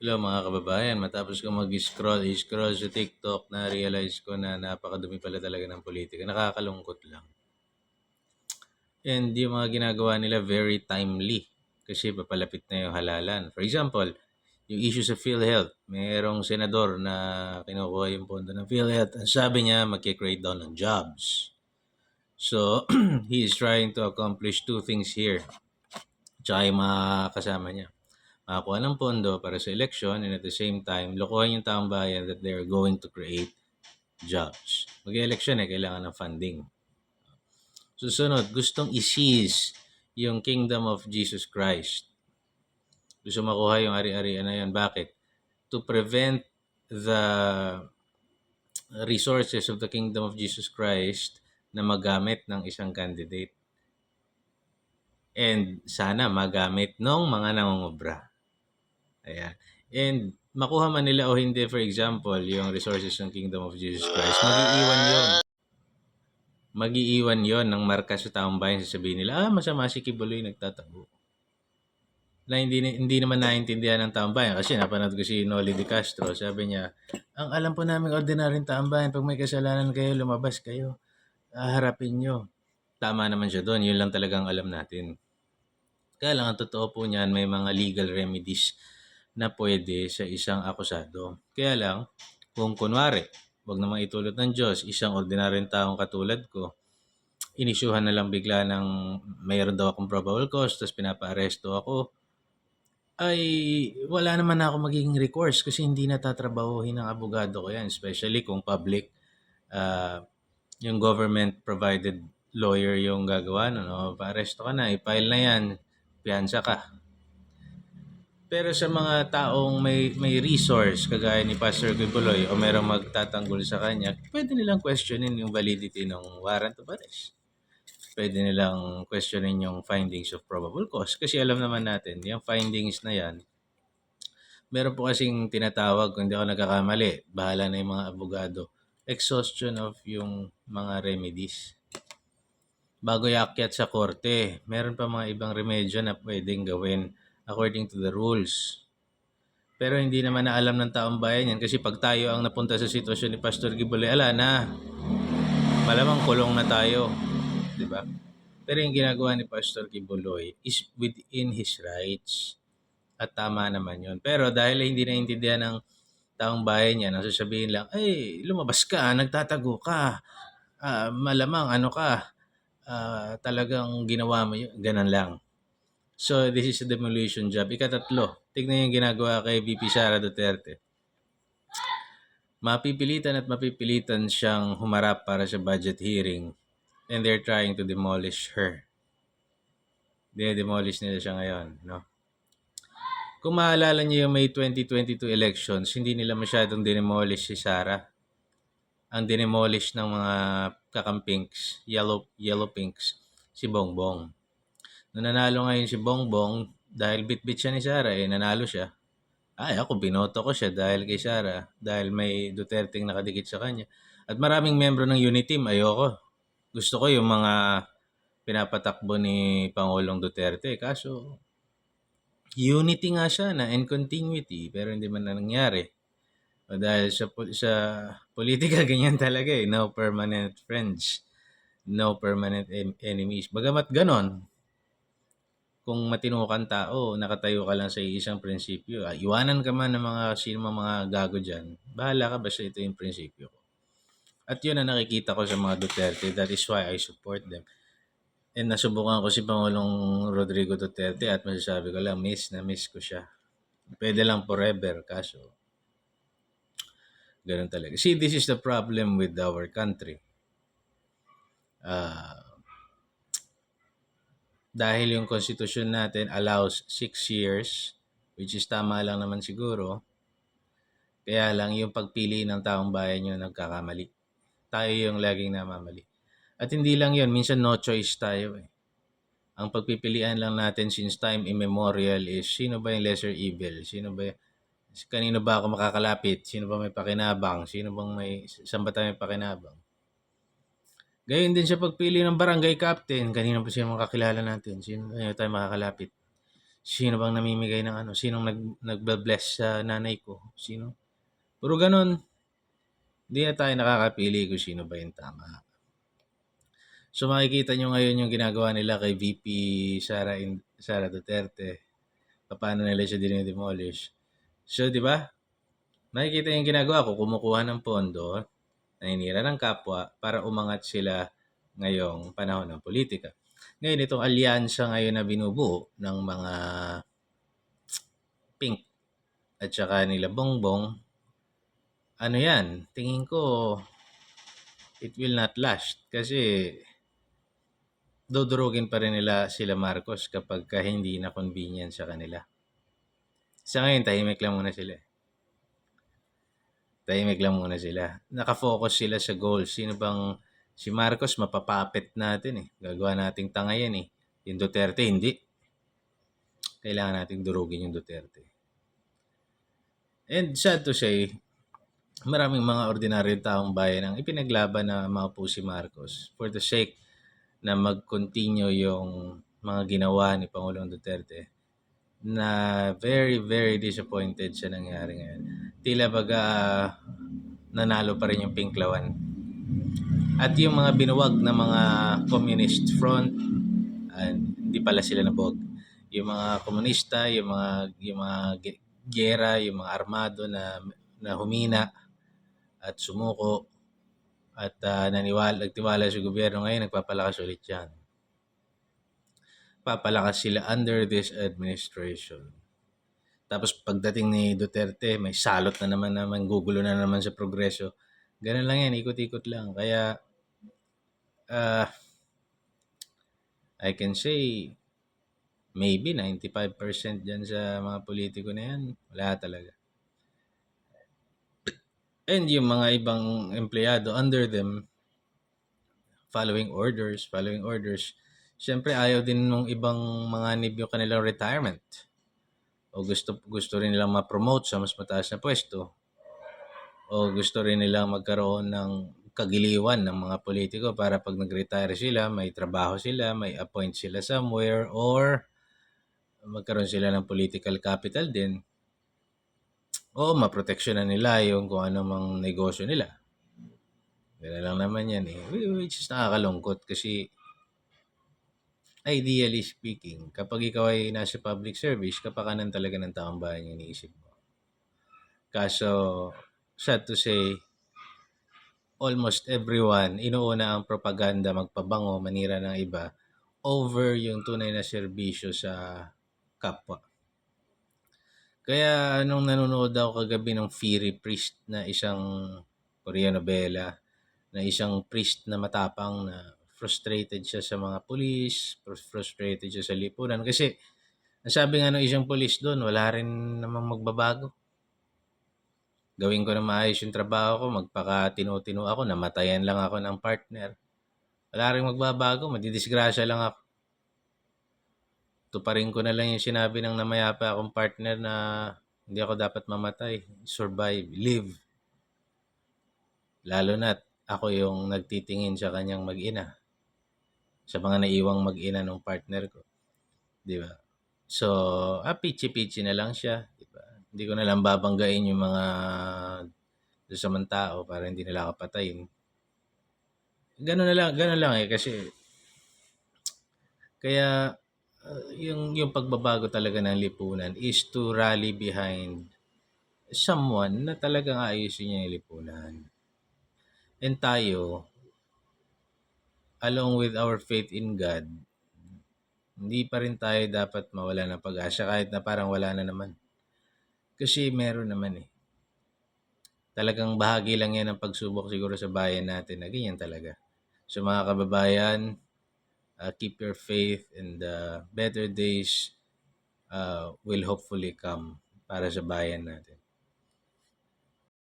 Hello mga kababayan, matapos ko mag-scroll, scroll sa TikTok, na-realize ko na napakadumi pala talaga ng politika. Nakakalungkot lang. And yung mga ginagawa nila very timely kasi papalapit na yung halalan. For example, yung issue sa PhilHealth, mayroong senador na kinukuha yung pondo ng PhilHealth. Ang sabi niya, magkikreate daw ng jobs. So, he is trying to accomplish two things here. Tsaka yung mga kasama niya makakuha ng pondo para sa election and at the same time, lokohan yung taong bayan that they're going to create jobs. Mag-election eh, kailangan ng funding. Susunod, gustong i-seize yung kingdom of Jesus Christ. Gusto makuha yung ari-arian na yun. Bakit? To prevent the resources of the kingdom of Jesus Christ na magamit ng isang candidate. And sana magamit ng mga nangungubra. Ayan. And makuha man nila o hindi, for example, yung resources ng Kingdom of Jesus Christ, mag-iiwan yon Mag-iiwan yon ng marka sa taong bayan. Sasabihin nila, ah, masama si Kibuloy nagtatago. Na hindi, hindi naman naintindihan ng taong bayan. Kasi napanood ko si Noli de Castro. Sabi niya, ang alam po namin ordinaryong taong bayan, pag may kasalanan kayo, lumabas kayo. Haharapin nyo. Tama naman siya doon. Yun lang talagang alam natin. Kaya lang, ang totoo po niyan, may mga legal remedies na pwede sa isang akusado. Kaya lang, kung kunwari, wag namang itulot ng Diyos, isang ordinaryong taong katulad ko, inisyuhan na lang bigla ng mayroon daw akong probable cause, tapos pinapa-aresto ako, ay wala naman na ako magiging recourse kasi hindi natatrabahuhin ng abogado ko yan, especially kung public, uh, yung government provided lawyer yung gagawa, no, no? pa-aresto ka na, i-file na yan, piyansa ka. Pero sa mga taong may may resource kagaya ni Pastor Gibuloy o merong magtatanggol sa kanya, pwede nilang questionin yung validity ng warrant of arrest. Pwede nilang questionin yung findings of probable cause kasi alam naman natin, yung findings na yan, meron po kasing tinatawag, kung hindi ako nagkakamali, bahala na yung mga abogado, exhaustion of yung mga remedies. Bago yakyat sa korte, meron pa mga ibang remedyo na pwedeng gawin according to the rules. Pero hindi naman na alam ng taong bayan yan kasi pag tayo ang napunta sa sitwasyon ni Pastor Gibole, ala na, malamang kulong na tayo. Di ba? Pero yung ginagawa ni Pastor Kibuloy is within his rights. At tama naman yon Pero dahil hindi naintindihan ng taong bayan niya, nang sasabihin lang, ay, lumabas ka, nagtatago ka, uh, malamang ano ka, uh, talagang ginawa mo yun. Ganun lang. So, this is a demolition job. Ikatatlo, tignan yung ginagawa kay VP Sara Duterte. Mapipilitan at mapipilitan siyang humarap para sa budget hearing and they're trying to demolish her. Dine-demolish nila siya ngayon, no? Kung maalala niyo yung May 2022 elections, hindi nila masyadong dinemolish si Sara. Ang dinemolish ng mga kakampinks, yellow, yellow pinks, si Bongbong. Nung nanalo ngayon si Bongbong, dahil bit-bit siya ni Sara, eh, nanalo siya. Ay, ako, binoto ko siya dahil kay Sara, dahil may Duterte nakadikit sa kanya. At maraming membro ng unity team, ayoko. Gusto ko yung mga pinapatakbo ni Pangulong Duterte. Kaso, unity nga siya na in continuity, pero hindi man na nangyari. O dahil sa, sa politika, ganyan talaga eh. No permanent friends. No permanent enemies. Bagamat ganon, kung matino kang tao, nakatayo ka lang sa isang prinsipyo, ah, iwanan ka man ng mga sino mga gago dyan, bahala ka basta ito yung prinsipyo ko. At yun ang nakikita ko sa mga Duterte. That is why I support them. And nasubukan ko si Pangulong Rodrigo Duterte at masasabi ko lang, miss na miss ko siya. Pwede lang forever, kaso ganun talaga. See, this is the problem with our country. Uh, dahil yung constitution natin allows 6 years, which is tama lang naman siguro, kaya lang yung pagpili ng taong bayan yung nagkakamali. Tayo yung laging namamali. At hindi lang yun, minsan no choice tayo eh. Ang pagpipilian lang natin since time immemorial is sino ba yung lesser evil? Sino ba kanino ba ako makakalapit? Sino ba may pakinabang? Sino bang may, saan ba tayo may pakinabang? Gayon din sa pagpili ng barangay captain. Kanina pa siya makakilala natin. Sino tayo, tayo makakalapit? Sino bang namimigay ng ano? Sinong nag nagbe-bless sa nanay ko? Sino? Puro gano'n. Hindi na tayo nakakapili kung sino ba yung tama. So makikita nyo ngayon yung ginagawa nila kay VP Sara, In- Sara Duterte. Paano nila siya dinidemolish. So, di ba? Makikita yung ginagawa ko, kumukuha ng pondo, naninira ng kapwa para umangat sila ngayong panahon ng politika. Ngayon, itong alyansa ngayon na binubuo ng mga pink at saka nila bongbong, ano yan, tingin ko, it will not last. Kasi, dudurugin pa rin nila sila Marcos kapag ka hindi na convenient sa kanila. Sa ngayon, tahimik lang muna sila. Tahimik lang muna sila. Nakafocus sila sa goals. Sino bang si Marcos mapapapit natin eh. Gagawa nating tanga yan eh. Yung Duterte, hindi. Kailangan nating durugin yung Duterte. And sad to say, maraming mga ordinaryong taong bayan ang ipinaglaban na maupo si Marcos for the sake na mag-continue yung mga ginawa ni Pangulong Duterte na very, very disappointed sa nangyari ngayon. Tila baga nanalo pa rin yung Pinklawan. At yung mga binuwag na mga communist front, ah, hindi pala sila nabuwag. Yung mga komunista, yung mga, yung mga ge- gera, yung mga armado na, na humina at sumuko at ah, naniwala, nagtiwala sa gobyerno ngayon, nagpapalakas ulit yan. Papalakas sila under this administration. Tapos pagdating ni Duterte, may salot na naman naman, gugulo na naman sa progreso. Ganun lang yan, ikot-ikot lang. Kaya, ah, I can say, maybe 95% dyan sa mga politiko na yan, wala talaga. And yung mga ibang empleyado under them, following orders, following orders, syempre ayaw din ng ibang mga nib yung kanilang retirement. O gusto, gusto rin nilang ma-promote sa mas mataas na pwesto. O gusto rin nilang magkaroon ng kagiliwan ng mga politiko para pag nag-retire sila, may trabaho sila, may appoint sila somewhere, or magkaroon sila ng political capital din o maproteksyonan nila yung kung ano mang negosyo nila. Ganun lang naman yan eh. Which is nakakalungkot kasi ideally speaking, kapag ikaw ay nasa public service, kapakanan talaga ng taong bayan yung iniisip mo. Kaso, sad to say, almost everyone, inuuna ang propaganda, magpabango, manira ng iba, over yung tunay na serbisyo sa kapwa. Kaya nung nanonood ako kagabi ng Fury Priest na isang Korean novela, na isang priest na matapang na frustrated siya sa mga frus- frustrated siya sa lipunan. Kasi, ang sabi nga ng isang pulis doon, wala rin namang magbabago. Gawin ko na maayos yung trabaho ko, magpaka-tino-tino ako, namatayan lang ako ng partner. Wala rin magbabago, madidisgrasya lang ako. Tuparin ko na lang yung sinabi ng namayapa akong partner na hindi ako dapat mamatay. Survive, live. Lalo na ako yung nagtitingin sa kanyang mag-ina. Sa mga naiwang mag-ina ng partner ko. Di ba? So, ah, pichi-pichi na lang siya. Di ba? Hindi ko na lang babanggain yung mga samang tao para hindi nila kapatayin. Ganun na lang, ganun lang eh kasi kaya uh, yung yung pagbabago talaga ng lipunan is to rally behind someone na talagang ayusin niya yung lipunan. And tayo, along with our faith in God, hindi pa rin tayo dapat mawala ng pag-asa kahit na parang wala na naman. Kasi meron naman eh. Talagang bahagi lang yan ng pagsubok siguro sa bayan natin na ganyan talaga. So mga kababayan, uh, keep your faith and uh, better days uh, will hopefully come para sa bayan natin.